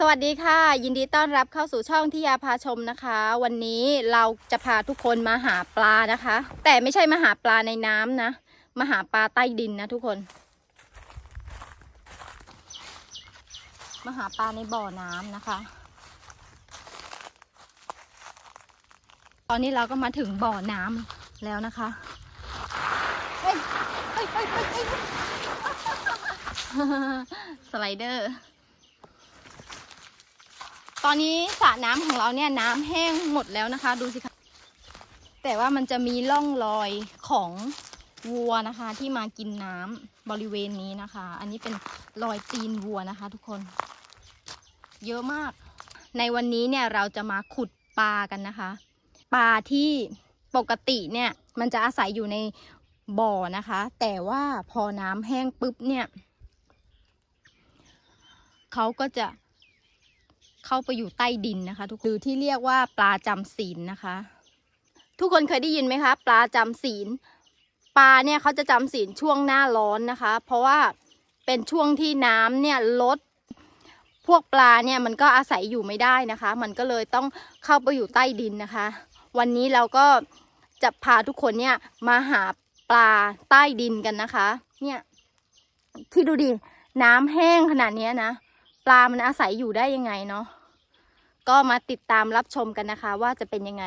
สวัสดีค่ะ ยินดีต้อนรับเข้าสู่ช่องที่ยาพาชมนะคะ วันนี้เราจะพาทุกคนมาหาปลานะคะ แต่ไม่ใช่มาหาปลาในน้ำนะมาหาปลาใต้ดินนะทุกคนมาหาปลาในบ่อน้ำนะคะ ตอนนี้เราก็มาถึงบ่อน้ำแล้วนะคะสไลเดอร์ ตอนนี้สระน้ำของเราเนี่ยน้ำแห้งหมดแล้วนะคะ ดูสิคะแต่ว่ามันจะมีร่องรอยของวัวนะคะ ที่มากินน้ำบริเวณนี้นะคะ อันนี้เป็นรอยตีนวัวนะคะ ทุกคน เยอะมาก ในวันนี้เนี่ยเราจะมาขุดปลากันนะคะ ปลาที่ปกติเนี่ยมันจะอาศัยอยู่ในบ่อนะคะ แต่ว่าพอน้ำแห้งปุ๊บเนี่ยเขาก็จะ เข้าไปอยู่ใต้ดินนะคะ ทุกคนหรือที่เรียกว่าปลาจำศีลนะคะ ทุกคนเคยได้ยินไหมคะ ปลาจำศีลปลาเนี่ยเขาจะจำศีลช่วงหน้าร้อนนะคะ เพราะว่าเป็นช่วงที่น้ำเนี่ยลดพวกปลาเนี่ยมันก็อาศัยอยู่ไม่ได้นะคะ มันก็เลยต้องเข้าไปอยู่ใต้ดินนะคะ วันนี้เราก็จะพาทุกคนเนี่ยมาหาปลาใต้ดินกันนะคะ เนี่ยคิดดูดิ น้ำแห้งขนาดนี้นะ ปลามันอาศัยอยู่ได้ยังไงเนาะ ก็มาติดตามรับชมกันนะคะ ว่าจะเป็นยังไง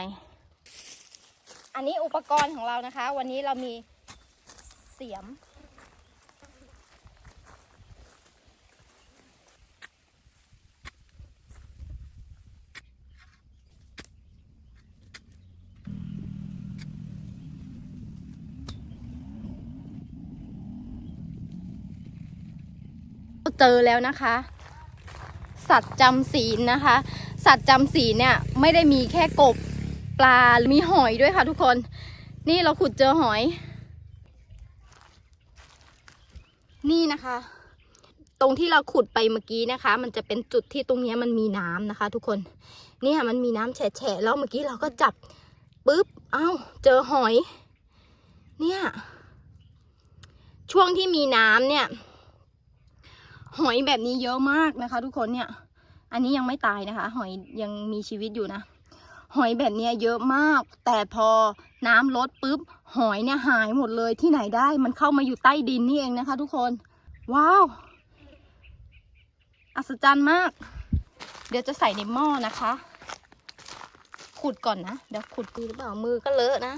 อันนี้อุปกรณ์ของเรานะคะ วันนี้เรามีเสียม เจอแล้วนะคะ สัตว์จำศีลนะคะ สัตว์จำศีลเนี่ยไม่ได้มีแค่กบปลา มีหอยด้วยค่ะทุกคน นี่เราขุดเจอหอย นี่นะคะ ตรงที่เราขุดไปเมื่อกี้นะคะ มันจะเป็นจุดที่ตรงนี้มันมีน้ำนะคะ ทุกคน นี่ยมันมีน้ำแฉะแล้วเมื่อกี้เราก็จับปุ๊บ เอ้า เจอหอย เนี่ย ช่วงที่มีน้ำเนี่ย หอยแบบนี้เยอะมากนะคะ ทุกคนเนี่ย อันนี้ยังไม่ตายนะคะ หอยยังมีชีวิตอยู่นะ หอยแบบนี้เยอะมาก แต่พอน้ำลดปุ๊บ หอยเนี่ยหายหมดเลยที่ไหนได้ มันเข้ามาอยู่ใต้ดินนี่เองนะคะ ทุกคน ว้าว อัศจรรย์มาก เดี๋ยวจะใส่ในหม้อนะคะ ขุดก่อนนะ เดี๋ยวขุดกูหรือเปล่ามือก็เลอะนะ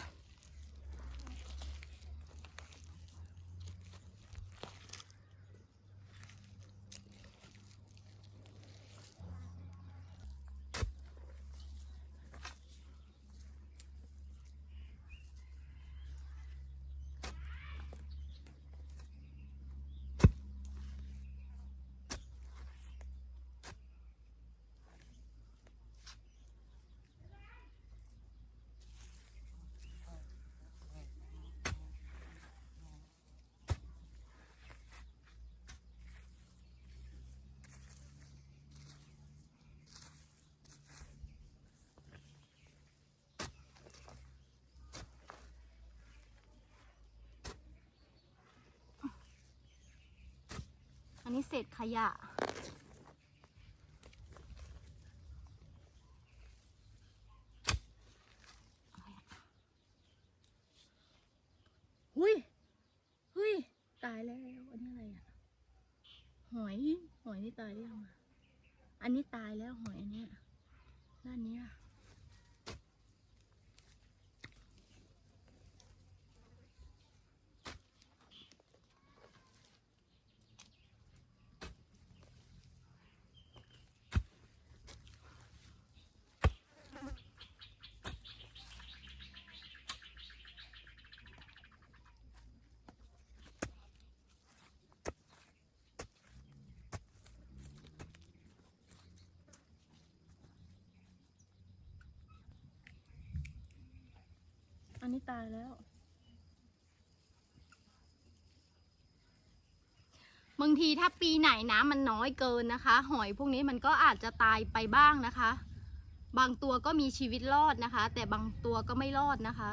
นนี้เศษขยะ หุยหุยตายแล้ว อันนี้อะไรอะ หอย หอยนี่ตายหรือยังอะ อันนี้ตายแล้วหอยอันเนี้ยด้านนี้อัน นี้ตายแล้ว บางทีถ้าปีไหนน้ำมันน้อยเกินนะคะ หอยพวกนี้มันก็อาจจะตายไปบ้างนะคะ บางตัวก็มีชีวิตรอดนะคะ แต่บางตัวก็ไม่รอดนะคะ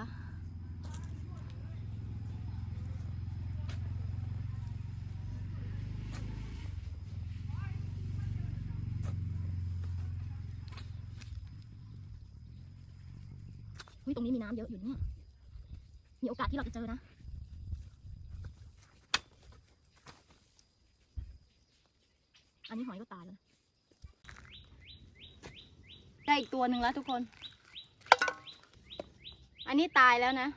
ตรงนี้มีน้ำเยอะอยู่เนี่ย มีโอกาสที่เราจะเจอนะอันนี้หอยก็ตายแล้วนะได้อีกตัวหนึ่งแล้วทุกคน อันนี้ตายแล้วนะ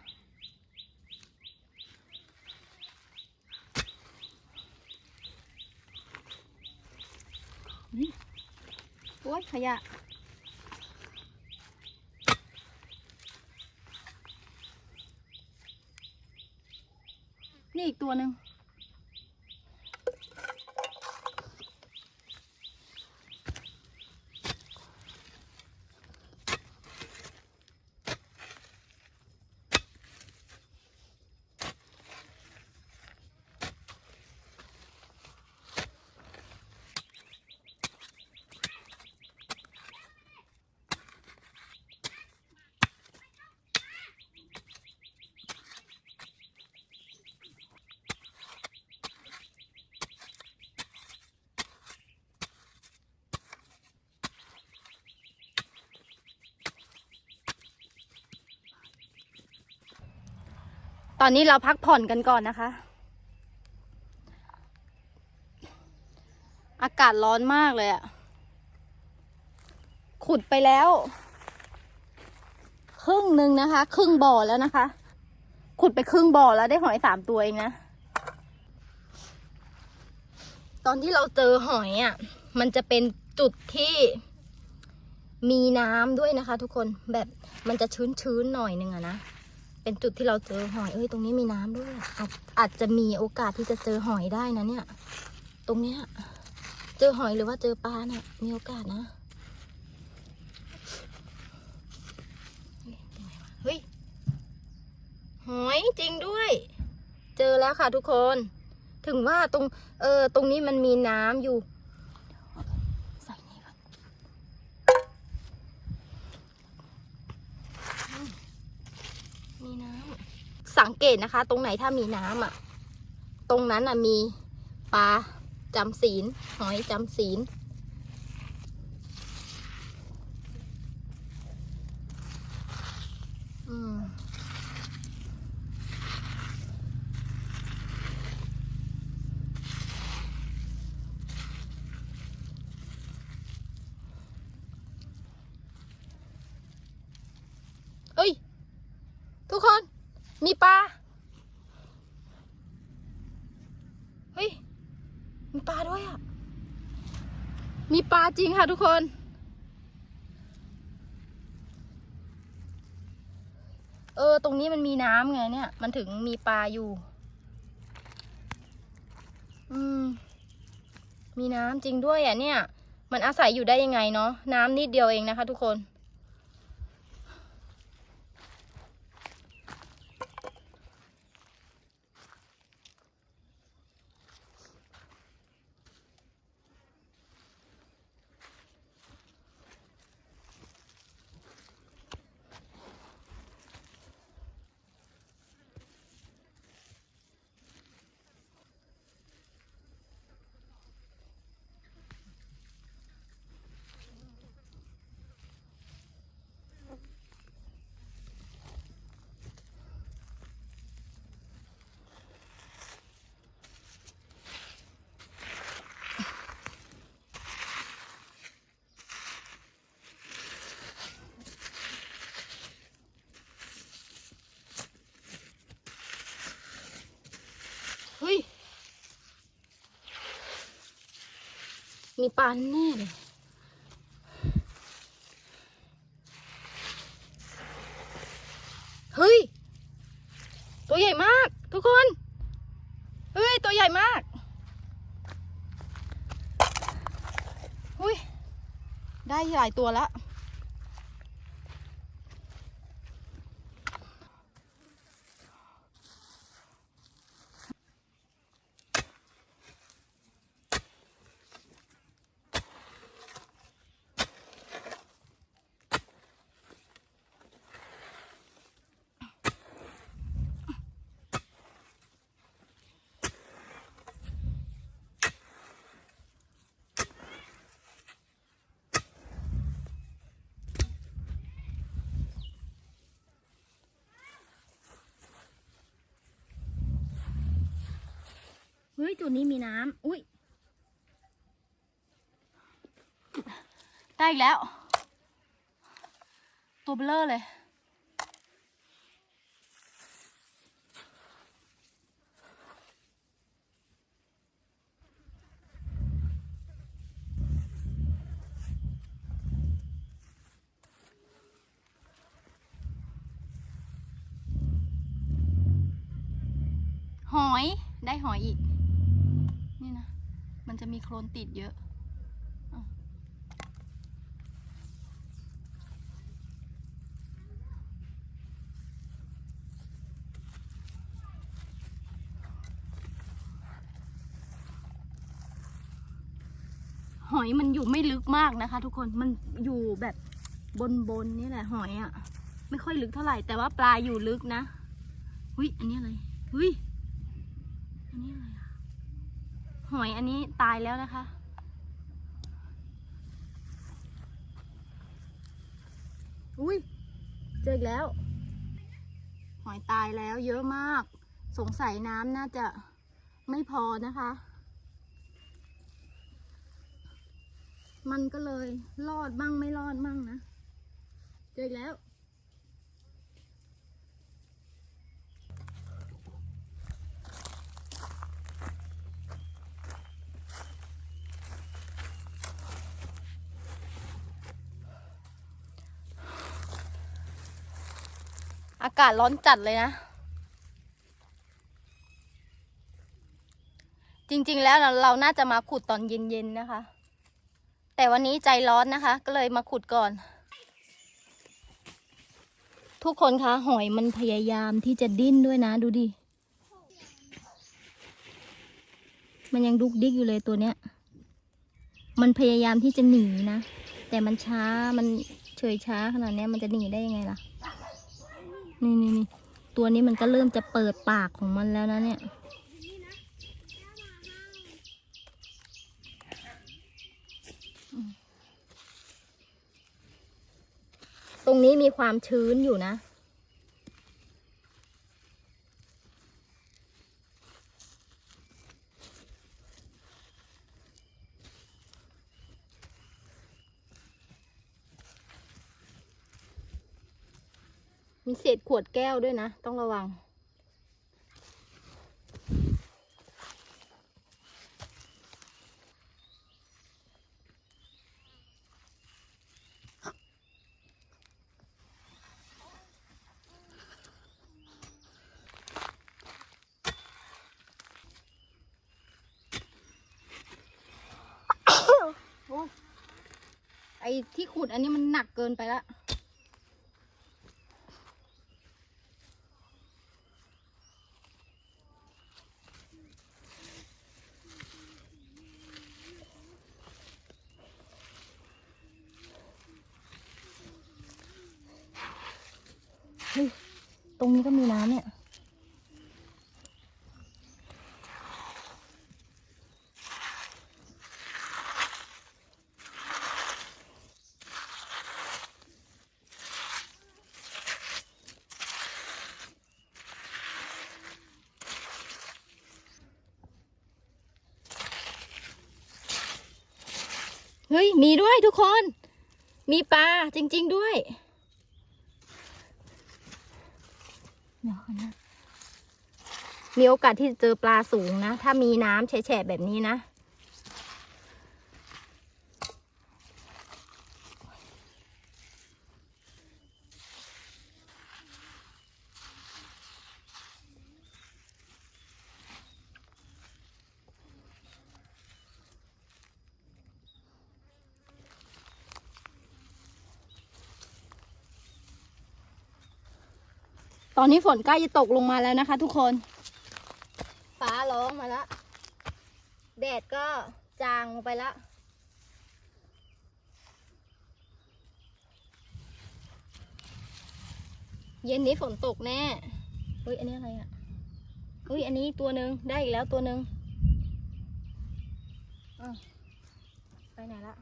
นี่โอ้ยขยะ นี่อีกตัวหนึ่ง ตอนนี้เราพักผ่อนกันก่อนนะคะ อากาศร้อนมากเลยอะขุดไปแล้ว ครึ่งหนึ่งนะคะ ครึ่งบ่อแล้วนะคะ ขุดไปครึ่งบ่อแล้วได้หอยสามตัวเองนะ ตอนที่เราเจอหอยอะ่ะ มันจะเป็นจุดที่มีน้ำด้วยนะคะ ทุกคนแบบมันจะชื้นๆหน่อยนึงอะนะ เป็นจุดที่เราเจอหอย เอ้ย ตรงนี้มีน้ำด้วย อาจอาจจะมีโอกาสที่จะเจอหอยได้นะเนี่ย ตรงเนี้ย เจอหอยหรือว่าเจอปลาเนี่ย มีโอกาสนะ เฮ้ย หอยจริงด้วย เจอแล้วค่ะทุกคน ถึงว่าตรง เออ ตรงนี้มันมีน้ำอยู่ ใส่นี่ก่อน มีน้ำ สังเกตนะคะ ตรงไหนถ้ามีน้ำอะ ตรงนั้นอะมีปลาจำศีลหอยจำศีลอืมเอ้ย ทุกคน มีปลา เฮ้ย มีปลาด้วยอะ มีปลาจริงค่ะทุกคน เออ ตรงนี้มันมีน้ำไงเนี่ย มันถึงมีปลาอยู่ อืม มีน้ำจริงด้วยอะเนี่ย มันอาศัยอยู่ได้ยังไงเนาะ น้ำนิดเดียวเองนะคะทุกคน มีปลาแน่เลยเฮ้ย ตัวใหญ่มาก ทุกคน เฮ้ย ตัวใหญ่มากหุ้ยได้หลายตัวแล้ว ฮ้ย จุดนี้มีน้ำอุ้ยได้อีกแล้ว ตัวเบลอเลย หอยได้หอยอีก จะมีโคลนติดเยอะหอยมันอยู่ไม่ลึกมากนะคะ ทุกคนมันอยู่แบบบนบนๆนี่แหละหอยอะ่ะ ไม่ค่อยลึกเท่าไหร่แต่ว่าปลาอยู่ลึกนะหุยอันนี้อะไรหุยอันนี้อะไรอะ หอยอันนี้ตายแล้วนะคะ อุ้ยเจออีกแล้ว หอยตายแล้วเยอะมาก สงสัยน้ำน่าจะไม่พอนะคะ มันก็เลยรอดบ้างไม่รอดบ้างนะ เจออีกแล้วากาศร้อนจัดเลยนะ จริงๆแล้วเราน่าจะมาขุดตอนเย็นๆนะคะ แต่วันนี้ใจร้อนนะคะ ก็เลยมาขุดก่อน ทุกคนคะหอยมันพยายามที่จะดิ้นด้วยนะดูดิ มันยังดุกดิกอยู่เลยตัวเนี้ย มันพยายามที่จะหนีนะ แต่มันช้ามันเฉยช้าขนาดนี้มันจะหนีได้ยังไงล่ะ นี่นี่นี่ตัวนี้มันก็เริ่มจะเปิดปากของมันแล้วนะเนี่ย ตรงนี้มีความชื้นอยู่นะ มีเศษขวดแก้วด้วยนะ ต้องระวังโอ้ไอที่ขุดอันนี้มันหนักเกินไปละ เฮ้ย ตรงนี้ก็มีน้ำเนี่ย เฮ้ย มีด้วยทุกคน มีปลาจริง ๆด้วย เดี๋ยวนะมีโอกาสที่จะเจอปลาสูงนะ ถ้ามีน้ำแฉะแบบนี้นะ อนนี้ฝนใกล้จะตกลงมาแล้วนะคะ ทุกคน ฟ้าร้องมาแล้วแดดก็จางไปแล้วเย็นนี้ฝนตกแน่เฮ้ยอันนี้อะไรอะเฮ้ยอันนี้ตัวหนึ่งได้อีกแล้วตัวหนึ่งไปไหนละ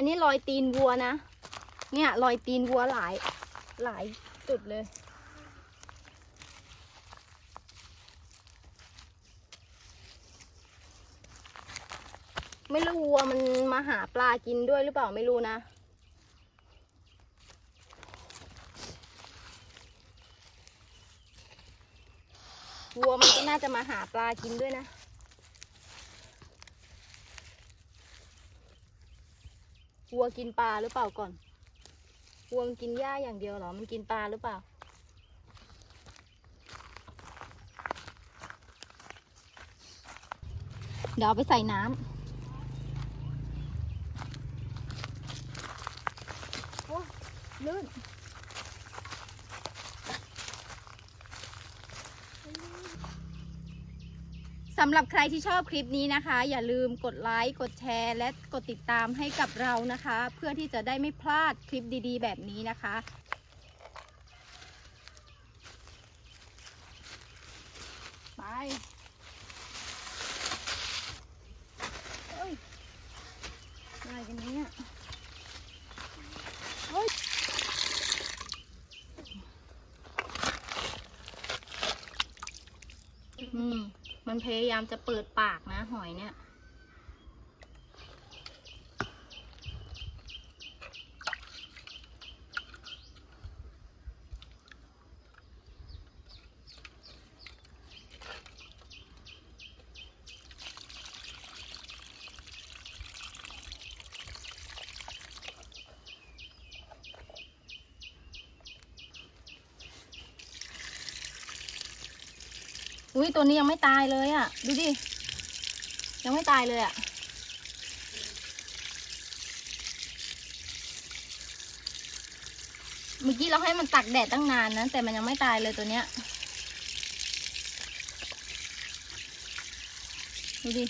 อันนี้รอยตีนวัวนะ เนี่ยรอยตีนวัวหลายหลายจุดเลย ไม่รู้วัวมันมาหาปลากินด้วยหรือเปล่าไม่รู้นะวัวมันก็น่าจะมาหาปลากินด้วยนะ วัวกินปลาหรือเปล่าก่อนวัวมันกินหญ้าอย่างเดียวเหรอ มันกินปลาหรือเปล่า เดี๋ยวเอาไปใส่น้ำโอ้ลื่น สำหรับใครที่ชอบคลิปนี้นะคะ อย่าลืมกดไลค์กดแชร์ และกดติดตามให้กับเรานะคะ เพื่อที่จะได้ไม่พลาดคลิปดีๆ แบบนี้นะคะ ไปเอ้ยอะไรกันเนี่ยเฮ้ย อืม มันพ ยายามจะเปิดปากนะหอยเนี่ย อุ้ยตัวนี้ยังไม่ตายเลยอะ่ะ ดูดิ ยังไม่ตายเลยอะ่ะ เมื่อกี้เราให้มันตักแดดตั้งนานนะ แต่มันยังไม่ตายเลยตัวเนี้ย ดูดิ